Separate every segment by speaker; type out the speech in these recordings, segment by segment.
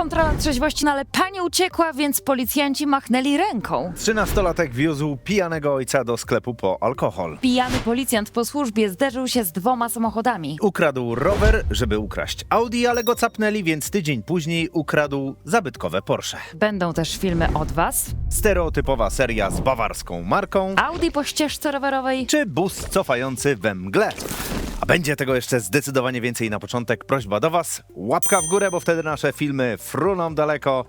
Speaker 1: kontrola trzeźwości, no ale pani uciekła, więc policjanci machnęli ręką.
Speaker 2: Trzynastolatek wiózł pijanego ojca do sklepu po alkohol.
Speaker 1: Pijany policjant po służbie zderzył się z dwoma samochodami.
Speaker 2: Ukradł rower, żeby ukraść Audi, ale go capnęli, więc tydzień później ukradł zabytkowe Porsche.
Speaker 1: Będą też filmy od was.
Speaker 2: Stereotypowa seria z bawarską marką,
Speaker 1: Audi po ścieżce rowerowej.
Speaker 2: czy bus cofający we mgle. A będzie tego jeszcze zdecydowanie więcej na początek. Prośba do Was, łapka w górę, bo wtedy nasze filmy fruną daleko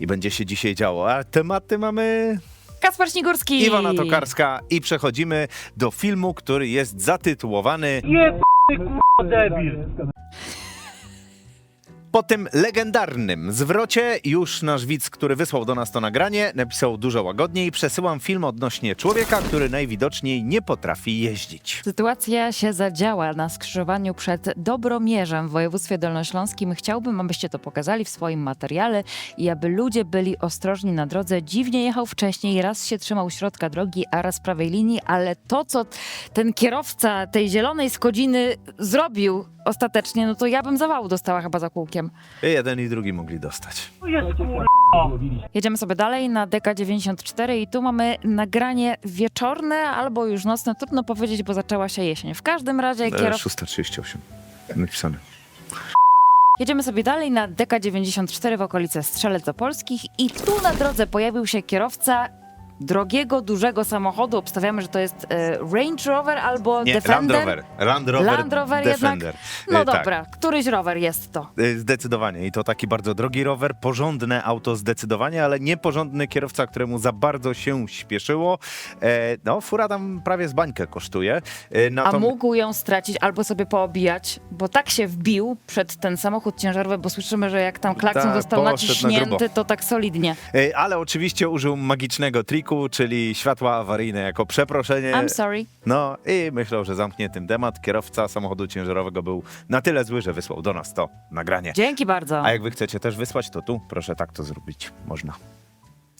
Speaker 2: i będzie się dzisiaj działo. A tematy mamy
Speaker 1: Kaspar Śnigurski.
Speaker 2: Iwona Tokarska i przechodzimy do filmu, który jest zatytułowany
Speaker 3: kurwa debil.
Speaker 2: Po tym legendarnym zwrocie już nasz widz, który wysłał do nas to nagranie, napisał dużo łagodniej. Przesyłam film odnośnie człowieka, który najwidoczniej nie potrafi jeździć.
Speaker 1: Sytuacja się zadziała na skrzyżowaniu przed Dobromierzem w województwie dolnośląskim. Chciałbym, abyście to pokazali w swoim materiale i aby ludzie byli ostrożni na drodze. Dziwnie jechał wcześniej, raz się trzymał środka drogi, a raz prawej linii, ale to, co ten kierowca tej zielonej Skodziny zrobił ostatecznie, no to ja bym zawału dostała chyba za kółkiem.
Speaker 2: Jeden i drugi mogli dostać.
Speaker 1: Jedziemy sobie dalej na DK94 i tu mamy nagranie wieczorne albo już nocne, trudno powiedzieć, bo zaczęła się jesień. W każdym razie kierowca...
Speaker 2: 638 napisane.
Speaker 1: Jedziemy sobie dalej na DK94 w okolice Strzelec Opolskich i tu na drodze pojawił się kierowca drogiego, dużego samochodu. Obstawiamy, że to jest e, Range Rover albo
Speaker 2: Nie,
Speaker 1: Defender.
Speaker 2: Land Rover. Land Rover,
Speaker 1: Land Rover
Speaker 2: Defender.
Speaker 1: jednak. No
Speaker 2: E, tak.
Speaker 1: dobra, któryś rower jest to.
Speaker 2: E, Zdecydowanie. I to taki bardzo drogi rower, porządne auto zdecydowanie, ale nieporządny kierowca, któremu za bardzo się śpieszyło. E, no, fura tam prawie z bańkę kosztuje. E,
Speaker 1: A
Speaker 2: natom-
Speaker 1: mógł ją stracić albo sobie poobijać, bo tak się wbił przed ten samochód ciężarowy, bo słyszymy, że jak tam klakson
Speaker 2: Tak,
Speaker 1: został
Speaker 2: poszedł na grubo.
Speaker 1: naciśnięty, to tak solidnie.
Speaker 2: E, Ale oczywiście użył magicznego triku, czyli światła awaryjne jako przeproszenie.
Speaker 1: I'm sorry.
Speaker 2: No i myślę, że zamknie tym temat. Kierowca samochodu ciężarowego był na tyle zły, że wysłał do nas to nagranie.
Speaker 1: Dzięki bardzo.
Speaker 2: A jak wy chcecie też wysłać, to tu proszę tak to zrobić. Można.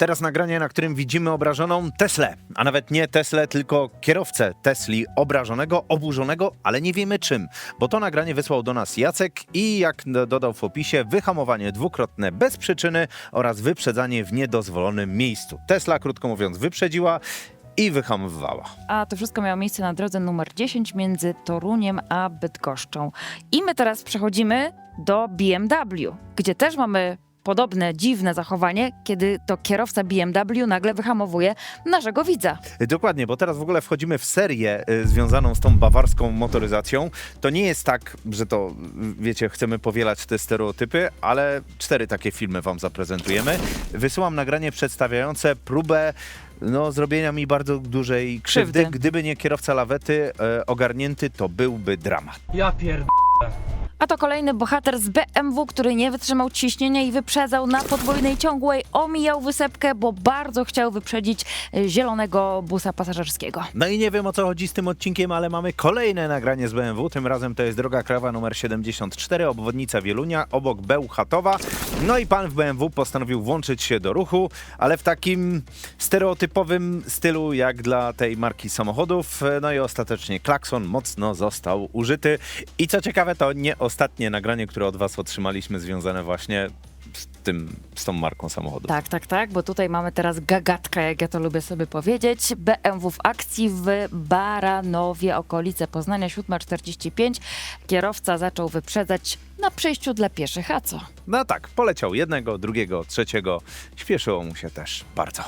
Speaker 2: Teraz nagranie, na którym widzimy obrażoną Teslę, a nawet nie Teslę, tylko kierowcę Tesli obrażonego, oburzonego, ale nie wiemy czym, bo to nagranie wysłał do nas Jacek i jak do- dodał w opisie, wyhamowanie dwukrotne bez przyczyny oraz wyprzedzanie w niedozwolonym miejscu. Tesla, krótko mówiąc, wyprzedziła i wyhamowywała.
Speaker 1: A to wszystko miało miejsce na drodze numer 10 między Toruniem a Bydgoszczą. I my teraz przechodzimy do BMW, gdzie też mamy podobne dziwne zachowanie, kiedy to kierowca BMW nagle wyhamowuje naszego widza.
Speaker 2: Dokładnie, bo teraz w ogóle wchodzimy w serię y, związaną z tą bawarską motoryzacją. To nie jest tak, że to, y, wiecie, chcemy powielać te stereotypy, ale cztery takie filmy wam zaprezentujemy. Wysyłam nagranie przedstawiające próbę no, zrobienia mi bardzo dużej krzywdy.
Speaker 1: Krzywdy.
Speaker 2: Gdyby nie kierowca lawety e, ogarnięty, to byłby dramat.
Speaker 3: Ja pierd...
Speaker 1: A to kolejny bohater z BMW, który nie wytrzymał ciśnienia i wyprzedzał na podwójnej ciągłej, omijał wysepkę, bo bardzo chciał wyprzedzić e, zielonego busa pasażerskiego.
Speaker 2: No i nie wiem o co chodzi z tym odcinkiem, ale mamy kolejne nagranie z BMW. Tym razem to jest droga krawa numer 74, obwodnica Wielunia, obok Bełchatowa. No i pan w BMW postanowił włączyć się do ruchu, ale w takim stereotypowym stylu jak dla tej marki samochodów. No i ostatecznie klakson mocno został użyty. I co ciekawe, to nie ostatnie nagranie, które od was otrzymaliśmy związane właśnie z tym, z tą marką samochodów.
Speaker 1: Tak, tak, tak, bo tutaj mamy teraz gagatkę, jak ja to lubię sobie powiedzieć. BMW w akcji w Baranowie, okolice Poznania, 7.45. Kierowca zaczął wyprzedzać na przejściu dla pieszych, a co?
Speaker 2: No tak, poleciał jednego, drugiego, trzeciego. Śpieszyło mu się też bardzo.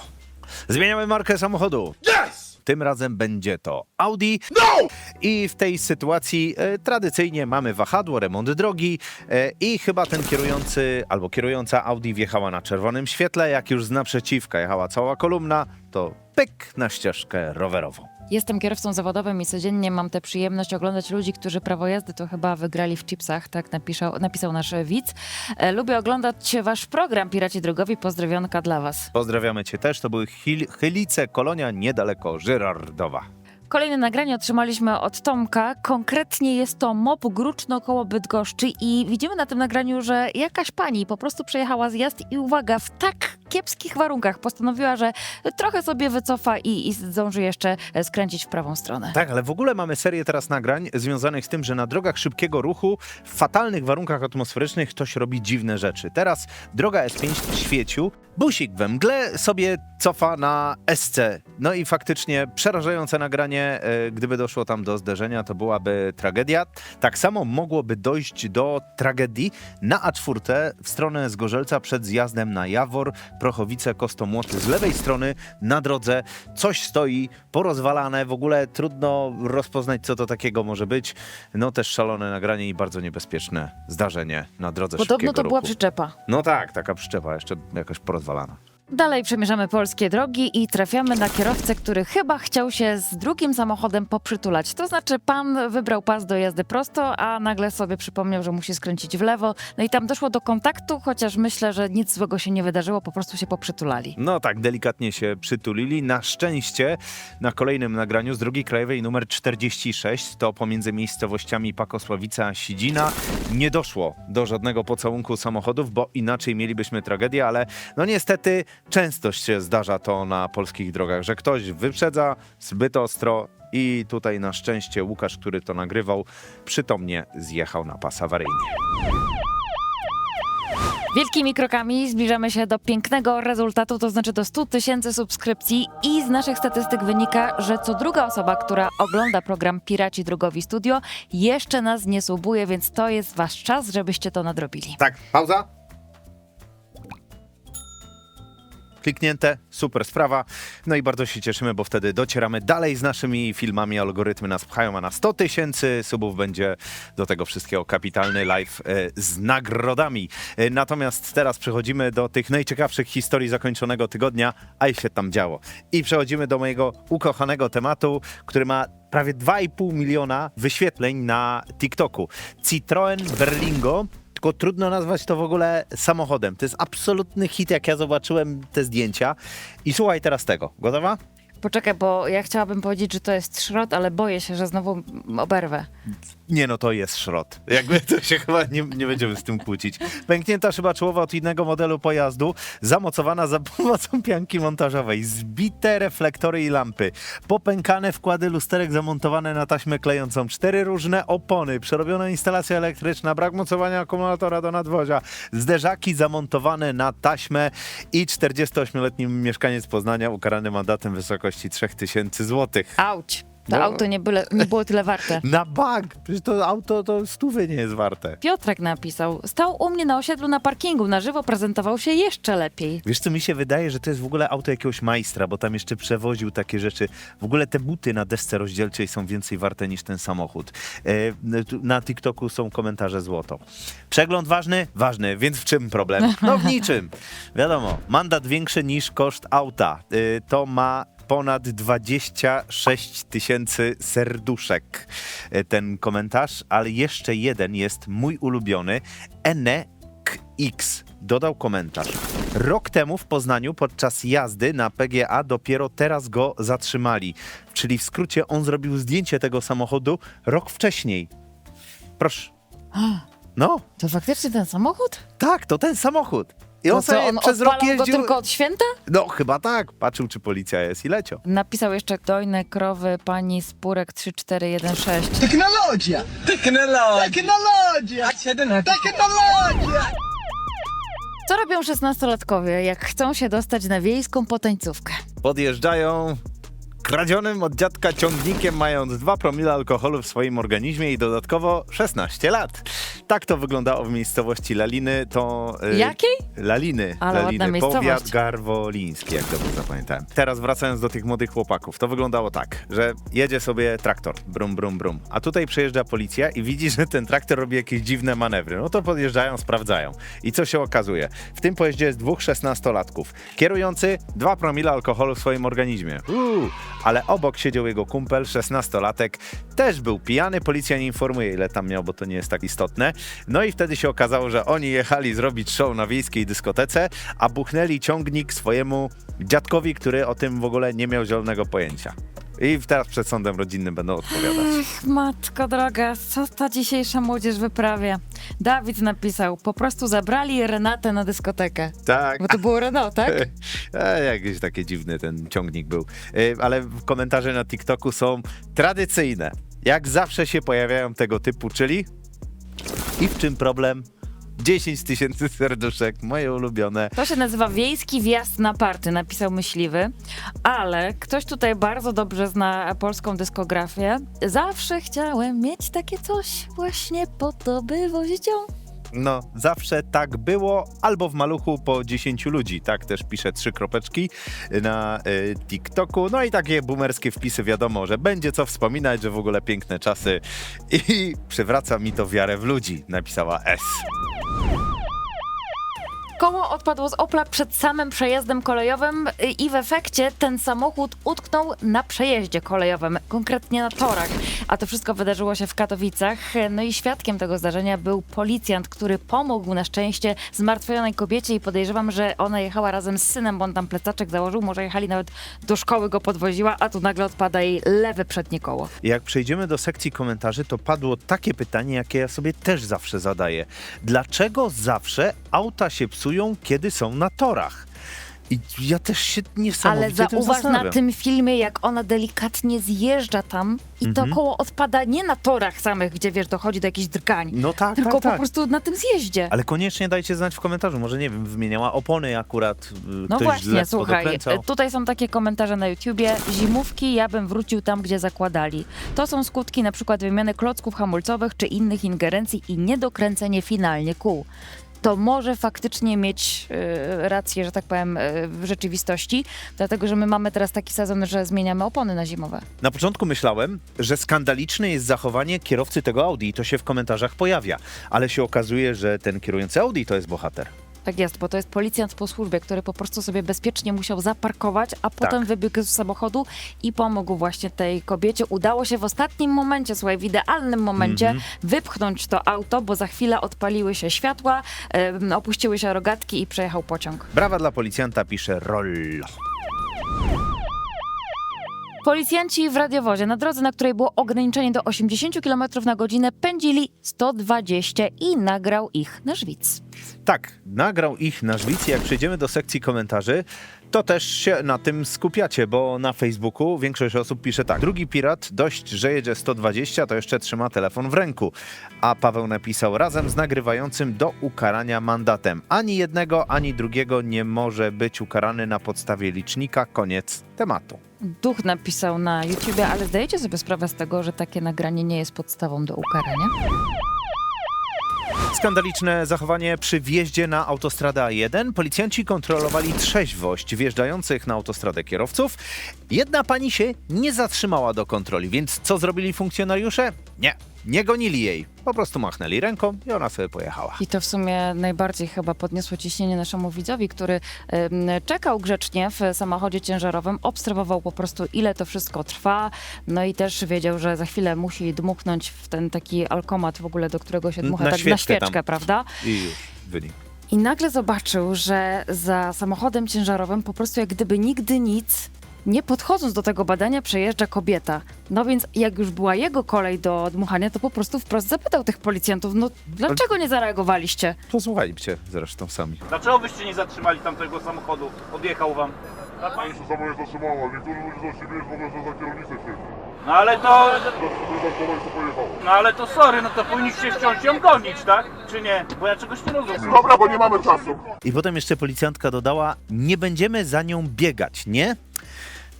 Speaker 2: Zmieniamy markę samochodu. Yes! Tym razem będzie to Audi. No! I w tej sytuacji e, tradycyjnie mamy wahadło, remont drogi e, i chyba ten kierujący albo kierująca Audi wjechała na czerwonym świetle. Jak już z naprzeciwka jechała cała kolumna, to pyk na ścieżkę rowerową.
Speaker 1: Jestem kierowcą zawodowym i codziennie mam tę przyjemność oglądać ludzi, którzy prawo jazdy to chyba wygrali w chipsach, tak napisał, napisał nasz widz. E, lubię oglądać wasz program Piraci Drogowi, pozdrowionka dla was.
Speaker 2: Pozdrawiamy Cię też. To były Chil- Chylice, Kolonia, niedaleko Żyrardowa.
Speaker 1: Kolejne nagranie otrzymaliśmy od Tomka. Konkretnie jest to MOP Gruczno koło Bydgoszczy i widzimy na tym nagraniu, że jakaś pani po prostu przejechała zjazd i uwaga, w tak kiepskich warunkach postanowiła, że trochę sobie wycofa i, i zdąży jeszcze skręcić w prawą stronę.
Speaker 2: Tak, ale w ogóle mamy serię teraz nagrań związanych z tym, że na drogach szybkiego ruchu w fatalnych warunkach atmosferycznych ktoś robi dziwne rzeczy. Teraz droga S5 w świeciu, busik we mgle sobie cofa na SC. No i faktycznie przerażające nagranie, e, gdyby doszło tam do zderzenia, to byłaby tragedia. Tak samo mogłoby dojść do tragedii na A4 w stronę Zgorzelca przed zjazdem na Jawor, Prochowice, Kostomłoty. Z lewej strony na drodze coś stoi porozwalane, w ogóle trudno rozpoznać, co to takiego może być. No też szalone nagranie i bardzo niebezpieczne zdarzenie na drodze
Speaker 1: Podobno
Speaker 2: szybkiego
Speaker 1: to była
Speaker 2: ruchu.
Speaker 1: przyczepa.
Speaker 2: No tak, taka przyczepa jeszcze jakoś porozwalana.
Speaker 1: Dalej przemierzamy polskie drogi i trafiamy na kierowcę, który chyba chciał się z drugim samochodem poprzytulać. To znaczy, pan wybrał pas do jazdy prosto, a nagle sobie przypomniał, że musi skręcić w lewo. No i tam doszło do kontaktu, chociaż myślę, że nic złego się nie wydarzyło, po prostu się poprzytulali.
Speaker 2: No tak, delikatnie się przytulili. Na szczęście na kolejnym nagraniu z drogi krajowej numer 46, to pomiędzy miejscowościami Pakosławica a Sidzina, nie doszło do żadnego pocałunku samochodów, bo inaczej mielibyśmy tragedię, ale no niestety często się zdarza to na polskich drogach, że ktoś wyprzedza zbyt ostro i tutaj na szczęście Łukasz, który to nagrywał, przytomnie zjechał na pas awaryjny.
Speaker 1: Wielkimi krokami zbliżamy się do pięknego rezultatu, to znaczy do 100 tysięcy subskrypcji i z naszych statystyk wynika, że co druga osoba, która ogląda program Piraci Drogowi Studio, jeszcze nas nie subuje, więc to jest wasz czas, żebyście to nadrobili.
Speaker 2: Tak, pauza. Kliknięte, super sprawa. No i bardzo się cieszymy, bo wtedy docieramy dalej z naszymi filmami. Algorytmy nas pchają, a na 100 tysięcy subów będzie do tego wszystkiego kapitalny live e, z nagrodami. E, Natomiast teraz przechodzimy do tych najciekawszych historii zakończonego tygodnia, a i się tam działo. I przechodzimy do mojego ukochanego tematu, który ma prawie 2,5 miliona wyświetleń na TikToku. Citroen Berlingo tylko trudno nazwać to w ogóle samochodem. To jest absolutny hit, jak ja zobaczyłem te zdjęcia. I słuchaj teraz tego. Gotowa?
Speaker 1: Poczekaj, bo ja chciałabym powiedzieć, że to jest szrot, ale boję się, że znowu oberwę.
Speaker 2: Nie no, to jest szrot. Jakby to się chyba nie, nie będziemy z tym kłócić. Pęknięta szyba czołowa od innego modelu pojazdu, zamocowana za pomocą pianki montażowej, zbite reflektory i lampy, popękane wkłady lusterek zamontowane na taśmę klejącą, cztery różne opony, przerobiona instalacja elektryczna, brak mocowania akumulatora do nadwozia, zderzaki zamontowane na taśmę i 48-letni mieszkaniec Poznania ukarany mandatem w wysokości 3000 złotych.
Speaker 1: Auć! To
Speaker 2: No.
Speaker 1: auto nie, byle, nie było tyle warte.
Speaker 2: Na bank! Przecież to auto to stówy nie jest warte.
Speaker 1: Piotrek napisał, stał u mnie na osiedlu na parkingu, na żywo prezentował się jeszcze lepiej.
Speaker 2: Wiesz co, mi się wydaje, że to jest w ogóle auto jakiegoś majstra, bo tam jeszcze przewoził takie rzeczy. W ogóle te buty na desce rozdzielczej są więcej warte niż ten samochód. E, tu na TikToku są komentarze złoto. Przegląd ważny? Ważny, więc w czym problem? No w niczym. Wiadomo, mandat większy niż koszt auta. E, to ma ponad 26 tysięcy serduszek e, ten komentarz, ale jeszcze jeden jest mój ulubiony. Ene X dodał komentarz. Rok temu w Poznaniu podczas jazdy na PGA dopiero teraz go zatrzymali. Czyli w skrócie on zrobił zdjęcie tego samochodu rok wcześniej. Proszę. No,
Speaker 1: To faktycznie ten samochód?
Speaker 2: tak, to ten samochód. I on
Speaker 1: To co,
Speaker 2: sobie
Speaker 1: on
Speaker 2: przez rok
Speaker 1: odpalał go
Speaker 2: jeździł.
Speaker 1: tylko od święta?
Speaker 2: No, chyba tak. Patrzył, czy policja jest i leciał.
Speaker 1: Napisał jeszcze dojne krowy pani Spurek 3416.
Speaker 4: Tecnologia!
Speaker 3: Tecnologia!
Speaker 4: Tecnologia! Tecnologia!
Speaker 1: Co robią 16-latkowie, jak chcą się dostać na wiejską potańcówkę?
Speaker 2: Podjeżdżają kradzionym od dziadka ciągnikiem, mając 2 promile alkoholu w swoim organizmie i dodatkowo 16 lat. Tak to wyglądało w miejscowości Laliny. To y,
Speaker 1: Jakiej?
Speaker 2: Laliny.
Speaker 1: Ale ładna
Speaker 2: Laliny,
Speaker 1: miejscowość.
Speaker 2: powiat garwoliński, jak dobrze zapamiętałem. Teraz wracając do tych młodych chłopaków, to wyglądało tak, że jedzie sobie traktor, brum, brum, brum, a tutaj przejeżdża policja i widzi, że ten traktor robi jakieś dziwne manewry. No to podjeżdżają, sprawdzają. I co się okazuje? W tym pojeździe jest dwóch szesnastolatków. Kierujący 2 promile alkoholu w swoim organizmie. Uuu, ale obok siedział jego kumpel, szesnastolatek, też był pijany, policja nie informuje ile tam miał, bo to nie jest tak istotne. No i wtedy się okazało, że oni jechali zrobić show na wiejskiej dyskotece, a buchnęli ciągnik swojemu dziadkowi, który o tym w ogóle nie miał zielonego pojęcia. I teraz przed sądem rodzinnym będą odpowiadać.
Speaker 1: Ech, matko droga, co ta dzisiejsza młodzież wyprawia? Dawid napisał, po prostu zabrali Renatę na dyskotekę.
Speaker 2: Tak.
Speaker 1: Bo to było Renault, tak?
Speaker 2: E, jakiś taki dziwny ten ciągnik był. E, ale komentarze na TikToku są tradycyjne. Jak zawsze się pojawiają tego typu, czyli i w czym problem? 10 tysięcy serduszek, moje ulubione.
Speaker 1: To się nazywa Wiejski Wjazd na Party, napisał myśliwy, ale ktoś tutaj bardzo dobrze zna polską dyskografię. Zawsze chciałem mieć takie coś właśnie po to, by wozić ją.
Speaker 2: No, zawsze tak było, albo w maluchu po 10 ludzi. Tak też pisze trzy kropeczki na y, TikToku. No i takie boomerskie wpisy, wiadomo, że będzie co wspominać, że w ogóle piękne czasy. I przywraca mi to wiarę w ludzi, napisała S.
Speaker 1: Koło odpadło z Opla przed samym przejazdem kolejowym i w efekcie ten samochód utknął na przejeździe kolejowym, konkretnie na torach. A to wszystko wydarzyło się w Katowicach. No i świadkiem tego zdarzenia był policjant, który pomógł na szczęście zmartwionej kobiecie i podejrzewam, że ona jechała razem z synem, bo on tam plecaczek założył, może jechali nawet do szkoły go podwoziła, a tu nagle odpada jej lewe przednie koło.
Speaker 2: Jak przejdziemy do sekcji komentarzy, to padło takie pytanie, jakie ja sobie też zawsze zadaję. Dlaczego zawsze auta się psują, kiedy są na torach? I ja też się
Speaker 1: Ale
Speaker 2: niesamowicie tym
Speaker 1: zauważ
Speaker 2: zastanawiam.
Speaker 1: na tym filmie, jak ona delikatnie zjeżdża tam i
Speaker 2: Mhm.
Speaker 1: to koło odpada nie na torach samych, gdzie wiesz, dochodzi do jakichś drgań.
Speaker 2: No tak,
Speaker 1: tylko
Speaker 2: tak,
Speaker 1: po
Speaker 2: tak.
Speaker 1: prostu na tym zjeździe.
Speaker 2: Ale koniecznie dajcie znać w komentarzu. Może nie wiem, wymieniała opony akurat. y,
Speaker 1: No właśnie, słuchaj,
Speaker 2: podokręcał.
Speaker 1: tutaj są takie komentarze na YouTubie. Zimówki ja bym wrócił tam, gdzie zakładali. To są skutki na przykład wymiany klocków hamulcowych czy innych ingerencji i niedokręcenie finalnie kół. To może faktycznie mieć y, rację, że tak powiem, y, w rzeczywistości, dlatego że my mamy teraz taki sezon, że zmieniamy opony na zimowe.
Speaker 2: Na początku myślałem, że skandaliczne jest zachowanie kierowcy tego Audi i to się w komentarzach pojawia. Ale się okazuje, że ten kierujący Audi to jest bohater.
Speaker 1: Tak jest, bo to jest policjant po służbie, który po prostu sobie bezpiecznie musiał zaparkować, a potem
Speaker 2: Tak.
Speaker 1: wybiegł z samochodu i pomógł właśnie tej kobiecie. Udało się w ostatnim momencie, słuchaj, w idealnym momencie
Speaker 2: Mhm.
Speaker 1: wypchnąć to auto, bo za chwilę odpaliły się światła, em, opuściły się rogatki i przejechał pociąg.
Speaker 2: Brawa dla policjanta, pisze Rollo.
Speaker 1: Policjanci w radiowozie na drodze, na której było ograniczenie do 80 km na godzinę, pędzili 120 i nagrał ich nasz widz.
Speaker 2: Tak, nagrał ich na żwic. Jak przejdziemy do sekcji komentarzy, to też się na tym skupiacie, bo na Facebooku większość osób pisze tak. Drugi pirat dość, że jedzie 120, to jeszcze trzyma telefon w ręku. A Paweł napisał razem z nagrywającym do ukarania mandatem. Ani jednego, ani drugiego nie może być ukarany na podstawie licznika. Koniec tematu.
Speaker 1: Duch napisał na YouTubie, ale zdajecie sobie sprawę z tego, że takie nagranie nie jest podstawą do ukarania?
Speaker 2: Skandaliczne zachowanie przy wjeździe na autostradę A1. Policjanci kontrolowali trzeźwość wjeżdżających na autostradę kierowców. Jedna pani się nie zatrzymała do kontroli, więc co zrobili funkcjonariusze? Nie, nie gonili jej. Po prostu machnęli ręką i ona sobie pojechała.
Speaker 1: I to w sumie najbardziej chyba podniosło ciśnienie naszemu widzowi, który em, czekał grzecznie w samochodzie ciężarowym, obserwował po prostu ile to wszystko trwa, no i też wiedział, że za chwilę musi dmuchnąć w ten taki alkomat w ogóle, do którego się
Speaker 2: Na
Speaker 1: dmucha tak na
Speaker 2: świeczkę
Speaker 1: świeczkę,
Speaker 2: tam.
Speaker 1: prawda?
Speaker 2: I już wynik.
Speaker 1: I nagle zobaczył, że za samochodem ciężarowym po prostu jak gdyby nigdy nic, nie podchodząc do tego badania, przejeżdża kobieta. No więc jak już była jego kolej do dmuchania, to po prostu wprost zapytał tych policjantów, no dlaczego nie zareagowaliście?
Speaker 2: Posłuchajcie zresztą sami.
Speaker 3: Dlaczego byście nie zatrzymali tamtego samochodu? Odjechał wam.
Speaker 5: Pani się sama nie zatrzymała, niektórzy ludzie zaczęli w ogóle, że za kierownicę siedzi.
Speaker 3: No ale to... No ale to sorry, no to powinniście wciąż ją gonić, tak? Czy nie? Bo ja czegoś nie rozumiem.
Speaker 5: Dobra, bo nie mamy czasu.
Speaker 2: I potem jeszcze policjantka dodała, nie będziemy za nią biegać, nie?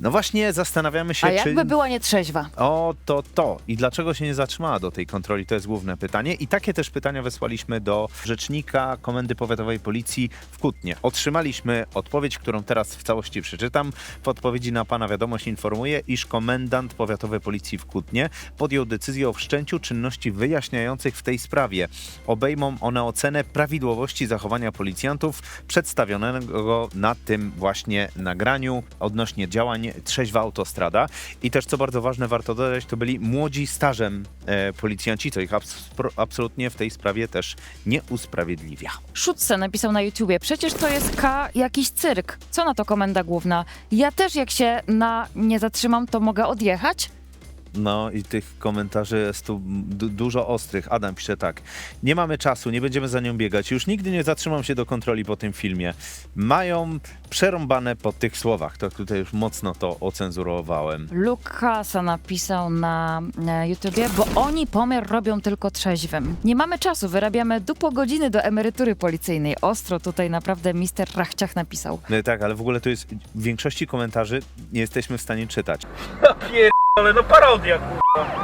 Speaker 2: No właśnie zastanawiamy się,
Speaker 1: A
Speaker 2: czy...
Speaker 1: jakby była nietrzeźwa?
Speaker 2: O, to to. I dlaczego się nie zatrzymała do tej kontroli? To jest główne pytanie. I takie też pytania wysłaliśmy do rzecznika Komendy Powiatowej Policji w Kutnie. Otrzymaliśmy odpowiedź, którą teraz w całości przeczytam. W odpowiedzi na pana wiadomość informuje, iż komendant Powiatowej Policji w Kutnie podjął decyzję o wszczęciu czynności wyjaśniających w tej sprawie. Obejmą one ocenę prawidłowości zachowania policjantów przedstawionego na tym właśnie nagraniu odnośnie działań trzeźwa autostrada. I też, co bardzo ważne, warto dodać, to byli młodzi stażem e, policjanci, co ich abs- absolutnie w tej sprawie też nie usprawiedliwia.
Speaker 1: Szutce napisał na YouTubie, przecież to jest K jakiś cyrk. Co na to komenda główna? Ja też jak się na nie zatrzymam, to mogę odjechać?
Speaker 2: No i tych komentarzy jest tu du- dużo ostrych. Adam pisze tak. Nie mamy czasu, nie będziemy za nią biegać. Już nigdy nie zatrzymam się do kontroli po tym filmie. Mają przerąbane po tych słowach. To tutaj już mocno to ocenzurowałem.
Speaker 1: Lukasa napisał na YouTubie, bo oni pomiar robią tylko trzeźwym. Nie mamy czasu, wyrabiamy dupo godziny do emerytury policyjnej. Ostro tutaj naprawdę mister Rachciach napisał.
Speaker 2: No tak, ale w ogóle to jest w większości komentarzy nie jesteśmy w stanie czytać.
Speaker 3: Ale no parodia, kurwa.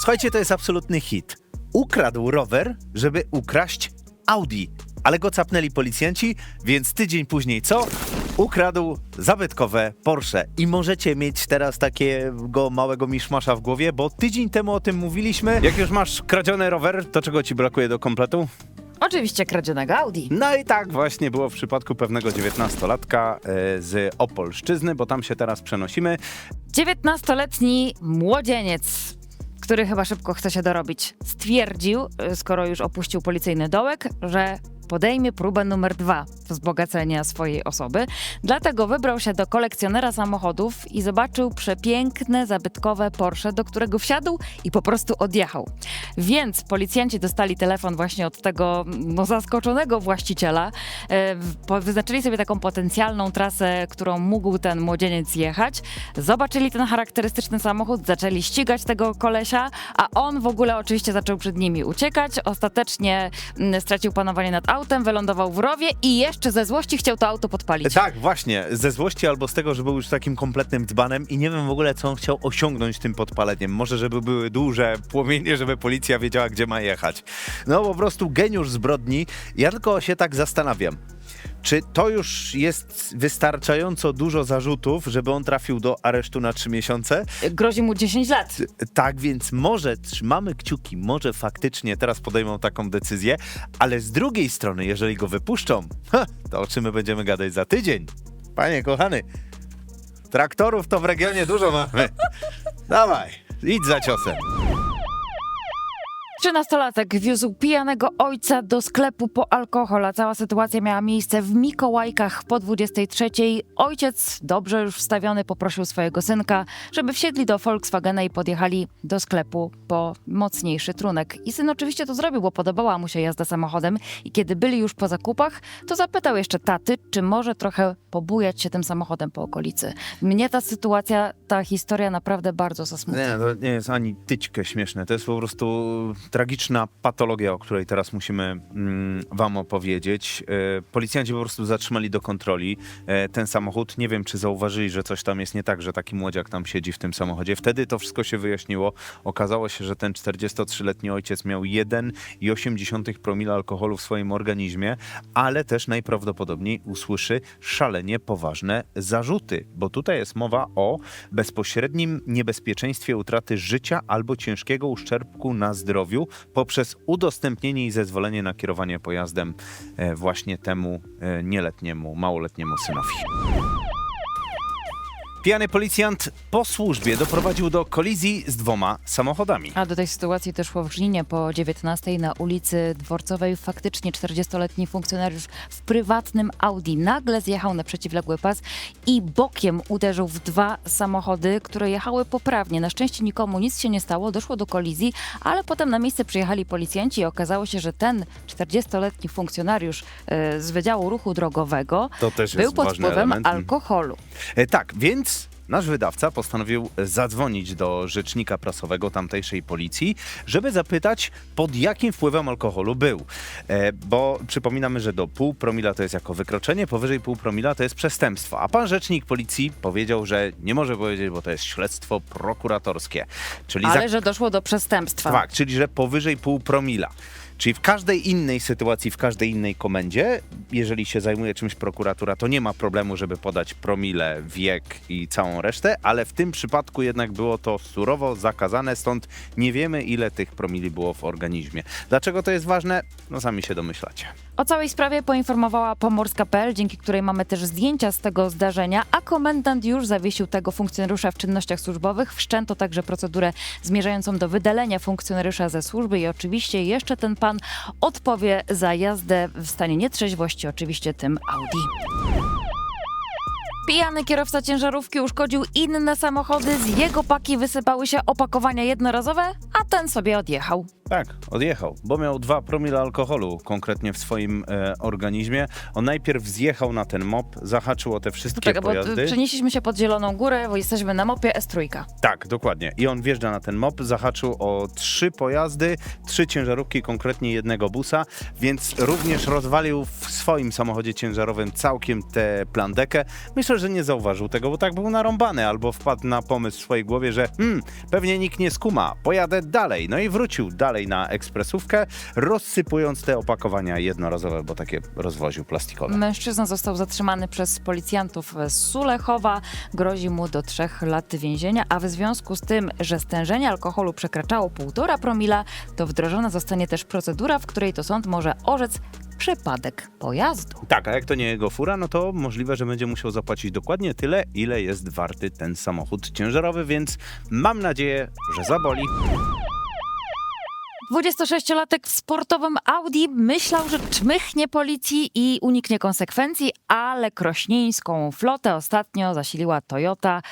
Speaker 2: Słuchajcie, to jest absolutny hit. Ukradł rower, żeby ukraść Audi, ale go capnęli policjanci, więc tydzień później co? Ukradł zabytkowe Porsche. I możecie mieć teraz takiego małego miszmasza w głowie, bo tydzień temu o tym mówiliśmy. Jak już masz kradziony rower, to czego ci brakuje do kompletu?
Speaker 1: Oczywiście kradzionego Audi.
Speaker 6: No i tak właśnie było w przypadku pewnego dziewiętnastolatka e, z Opolszczyzny, bo tam się teraz przenosimy.
Speaker 1: 19-letni młodzieniec, który chyba szybko chce się dorobić, stwierdził, y, skoro już opuścił policyjny dołek, że podejmie próbę numer dwa wzbogacenia swojej osoby. Dlatego wybrał się do kolekcjonera samochodów i zobaczył przepiękne, zabytkowe Porsche, do którego wsiadł i po prostu odjechał. Więc policjanci dostali telefon właśnie od tego no, zaskoczonego właściciela. E, Wyznaczyli sobie taką potencjalną trasę, którą mógł ten młodzieniec jechać. Zobaczyli ten charakterystyczny samochód, zaczęli ścigać tego kolesia, a on w ogóle oczywiście zaczął przed nimi uciekać. Ostatecznie mm, stracił panowanie nad autem, wylądował w rowie i jeszcze ze złości chciał to auto podpalić.
Speaker 2: Tak, właśnie, ze złości albo z tego, że był już takim kompletnym dzbanem i nie wiem w ogóle, co on chciał osiągnąć tym podpaleniem. Może, żeby były duże płomienie, żeby policja wiedziała, gdzie ma jechać. No po prostu geniusz zbrodni. Ja tylko się tak zastanawiam. Czy to już jest wystarczająco dużo zarzutów, żeby on trafił do aresztu na trzy miesiące?
Speaker 1: Grozi mu 10 lat.
Speaker 2: Tak więc może trzymamy kciuki, może faktycznie teraz podejmą taką decyzję, ale z drugiej strony, jeżeli go wypuszczą, ha, to o czym my będziemy gadać za tydzień? Panie kochany, traktorów to w regionie dużo mamy. Dawaj, idź za ciosem.
Speaker 1: Trzynastolatek wiózł pijanego ojca do sklepu po alkohol, a cała sytuacja miała miejsce w Mikołajkach po 23. Ojciec, dobrze już wstawiony, poprosił swojego synka, żeby wsiedli do Volkswagena i podjechali do sklepu po mocniejszy trunek. I syn oczywiście to zrobił, bo podobała mu się jazda samochodem i kiedy byli już po zakupach, to zapytał jeszcze taty, czy może trochę pobujać się tym samochodem po okolicy. Mnie ta sytuacja, ta historia naprawdę bardzo zasmuca.
Speaker 2: Nie, to nie jest ani tyćkę śmieszne, to jest po prostu tragiczna patologia, o której teraz musimy mm, wam opowiedzieć. E, policjanci po prostu zatrzymali do kontroli e, ten samochód. Nie wiem, czy zauważyli, że coś tam jest nie tak, że taki młodziak tam siedzi w tym samochodzie. Wtedy to wszystko się wyjaśniło. Okazało się, że ten 43-letni ojciec miał 1,8 promila alkoholu w swoim organizmie, ale też najprawdopodobniej usłyszy szalenie poważne zarzuty, bo tutaj jest mowa o bezpośrednim niebezpieczeństwie utraty życia albo ciężkiego uszczerbku na zdrowiu poprzez udostępnienie i zezwolenie na kierowanie pojazdem e, właśnie temu e, nieletniemu, małoletniemu synowi. Pijany policjant po służbie doprowadził do kolizji z dwoma samochodami.
Speaker 1: A do tej sytuacji doszło w Żninie po 19 na ulicy Dworcowej. Faktycznie 40-letni funkcjonariusz w prywatnym Audi nagle zjechał na przeciwległy pas i bokiem uderzył w dwa samochody, które jechały poprawnie. Na szczęście nikomu nic się nie stało, doszło do kolizji, ale potem na miejsce przyjechali policjanci i okazało się, że ten 40-letni funkcjonariusz e, z Wydziału Ruchu Drogowego
Speaker 2: To też
Speaker 1: był
Speaker 2: jest
Speaker 1: pod
Speaker 2: ważny
Speaker 1: wpływem
Speaker 2: element.
Speaker 1: alkoholu.
Speaker 2: E, tak, więc nasz wydawca postanowił zadzwonić do rzecznika prasowego tamtejszej policji, żeby zapytać, pod jakim wpływem alkoholu był. E, bo przypominamy, że do pół promila to jest jako wykroczenie, powyżej pół promila to jest przestępstwo. A pan rzecznik policji powiedział, że nie może powiedzieć, bo to jest śledztwo prokuratorskie. Czyli za
Speaker 1: Ale że doszło do przestępstwa.
Speaker 2: tak, czyli że powyżej pół promila. Czyli w każdej innej sytuacji, w każdej innej komendzie, jeżeli się zajmuje czymś prokuratura, to nie ma problemu, żeby podać promile, wiek i całą resztę, ale w tym przypadku jednak było to surowo zakazane, stąd nie wiemy, ile tych promili było w organizmie. Dlaczego to jest ważne? No sami się domyślacie.
Speaker 1: O całej sprawie poinformowała Pomorska.pl, dzięki której mamy też zdjęcia z tego zdarzenia, a komendant już zawiesił tego funkcjonariusza w czynnościach służbowych. Wszczęto także procedurę zmierzającą do wydalenia funkcjonariusza ze służby i oczywiście jeszcze ten pan odpowie za jazdę w stanie nietrzeźwości, oczywiście tym Audi. Pijany kierowca ciężarówki uszkodził inne samochody, z jego paki wysypały się opakowania jednorazowe, a ten sobie odjechał.
Speaker 2: Tak, odjechał, bo miał 2 promile alkoholu konkretnie w swoim e, organizmie. On najpierw zjechał na ten mop, zahaczył o te wszystkie
Speaker 1: Czekaj, bo
Speaker 2: pojazdy.
Speaker 1: przenieśliśmy się pod Zieloną Górę, bo jesteśmy na mopie S3.
Speaker 2: Tak, dokładnie. I on wjeżdża na ten mop, zahaczył o trzy pojazdy, trzy ciężarówki, konkretnie jednego busa, więc również rozwalił w swoim samochodzie ciężarowym całkiem tę plandekę. Myślę, że nie zauważył tego, bo tak był narąbany, albo wpadł na pomysł w swojej głowie, że hmm, pewnie nikt nie skuma, pojadę dalej. No i wrócił dalej na ekspresówkę, rozsypując te opakowania jednorazowe, bo takie rozwoził plastikowe.
Speaker 1: Mężczyzna został zatrzymany przez policjantów z Sulechowa. Grozi mu do trzech lat więzienia, a w związku z tym, że stężenie alkoholu przekraczało 1,5 promila, to wdrożona zostanie też procedura, w której to sąd może orzec przypadek pojazdu.
Speaker 2: Tak, a jak to nie jego fura, no to możliwe, że będzie musiał zapłacić dokładnie tyle, ile jest warty ten samochód ciężarowy, więc mam nadzieję, że zaboli.
Speaker 1: 26-latek w sportowym Audi myślał, że czmychnie policji i uniknie konsekwencji, ale krośnieńską flotę ostatnio zasiliła Toyota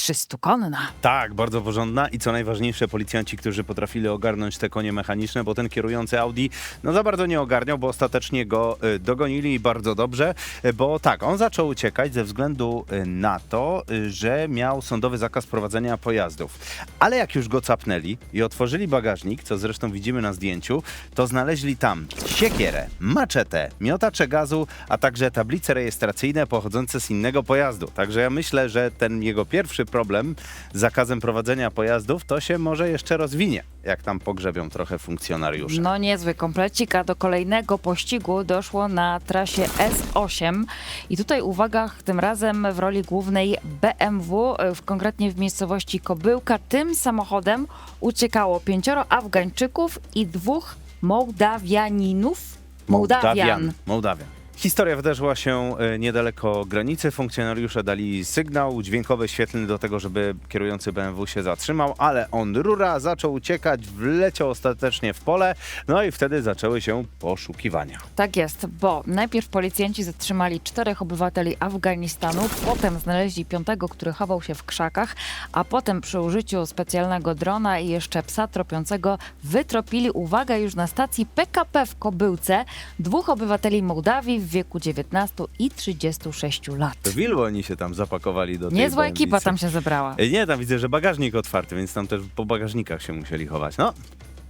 Speaker 1: 300-konna.
Speaker 2: Tak, bardzo porządna i co najważniejsze, policjanci, którzy potrafili ogarnąć te konie mechaniczne, bo ten kierujący Audi no za bardzo nie ogarniał, bo ostatecznie go y, dogonili bardzo dobrze, y, bo tak, on zaczął uciekać ze względu y, na to, że miał sądowy zakaz prowadzenia pojazdów. Ale jak już go capnęli i otworzyli bagażnik, co zresztą widzimy na zdjęciu, to znaleźli tam siekierę, maczetę, miotacze gazu, a także tablice rejestracyjne pochodzące z innego pojazdu. Także ja myślę, że ten jego pierwszy problem z zakazem prowadzenia pojazdów to się może jeszcze rozwinie, jak tam pogrzebią trochę funkcjonariusze.
Speaker 1: No niezły komplecik, a do kolejnego pościgu doszło na trasie S8 i tutaj uwaga, tym razem w roli głównej BMW, w, konkretnie w miejscowości Kobyłka. Tym samochodem uciekało pięcioro Afgańczyków i dwóch Mołdawianinów. Mołdawian.
Speaker 2: Mołdawian. Historia wydarzyła się e, niedaleko granicy. Funkcjonariusze dali sygnał dźwiękowy, świetlny do tego, żeby kierujący BMW się zatrzymał, ale on rura, zaczął uciekać, wleciał ostatecznie w pole, no i wtedy zaczęły się poszukiwania.
Speaker 1: Tak jest, bo najpierw policjanci zatrzymali czterech obywateli Afganistanu, potem znaleźli piątego, który chował się w krzakach, a potem przy użyciu specjalnego drona i jeszcze psa tropiącego wytropili, uwaga, już na stacji PKP w Kobyłce dwóch obywateli Mołdawii w wieku 19 i 36 lat.
Speaker 2: W ilu oni się tam zapakowali do tej
Speaker 1: Niezła ekipa tam się zebrała.
Speaker 2: E, Nie, tam widzę, że bagażnik otwarty, więc tam też po bagażnikach się musieli chować. No,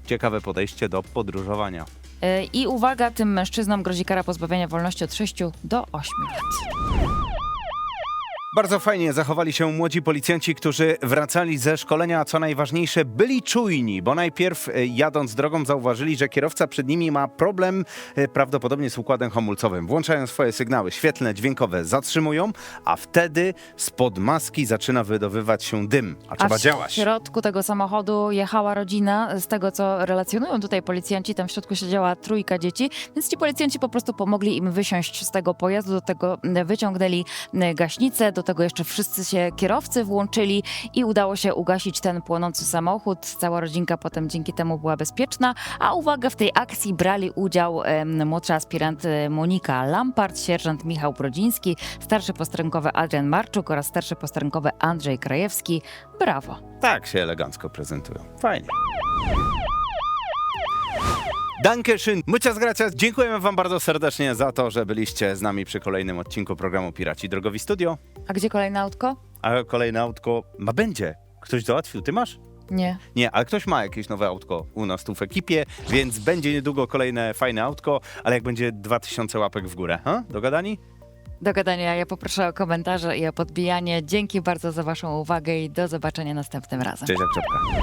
Speaker 2: ciekawe podejście do podróżowania.
Speaker 1: Y, I uwaga, tym mężczyznom grozi kara pozbawienia wolności od 6 do 8 lat.
Speaker 2: Bardzo fajnie zachowali się młodzi policjanci, którzy wracali ze szkolenia, a co najważniejsze, byli czujni, bo najpierw e, jadąc drogą zauważyli, że kierowca przed nimi ma problem e, prawdopodobnie z układem hamulcowym. Włączają swoje sygnały świetlne, dźwiękowe, zatrzymują, a wtedy spod maski zaczyna wydobywać się dym, a trzeba
Speaker 1: w
Speaker 2: działać.
Speaker 1: środku tego samochodu jechała rodzina, z tego co relacjonują tutaj policjanci, tam w środku siedziała trójka dzieci, więc ci policjanci po prostu pomogli im wysiąść z tego pojazdu, do tego m, wyciągnęli gaśnicę, do tego jeszcze wszyscy się kierowcy włączyli i udało się ugasić ten płonący samochód. Cała rodzinka potem dzięki temu była bezpieczna, a uwaga, w tej akcji brali udział em, młodsza aspirant e, Monika Lampart, sierżant Michał Brodziński, starszy posterunkowy Adrian Marczuk oraz starszy posterunkowy Andrzej Krajewski. Brawo!
Speaker 2: Tak się elegancko prezentują. Fajnie. Dankeschön, muchas gracias. Dziękujemy wam bardzo serdecznie za to, że byliście z nami przy kolejnym odcinku programu Piraci Drogowi Studio.
Speaker 1: A gdzie kolejne autko?
Speaker 2: A kolejne autko ma będzie. Ktoś załatwił, ty masz?
Speaker 1: Nie.
Speaker 2: Nie, ale ktoś ma jakieś nowe autko u nas tu w ekipie, więc będzie niedługo kolejne fajne autko, ale jak będzie 2000 łapek w górę, ha? Dogadani?
Speaker 1: Do gadania ja poproszę o komentarze i o podbijanie. Dzięki bardzo za waszą uwagę i do zobaczenia następnym razem.
Speaker 2: Cześć, jak czapka.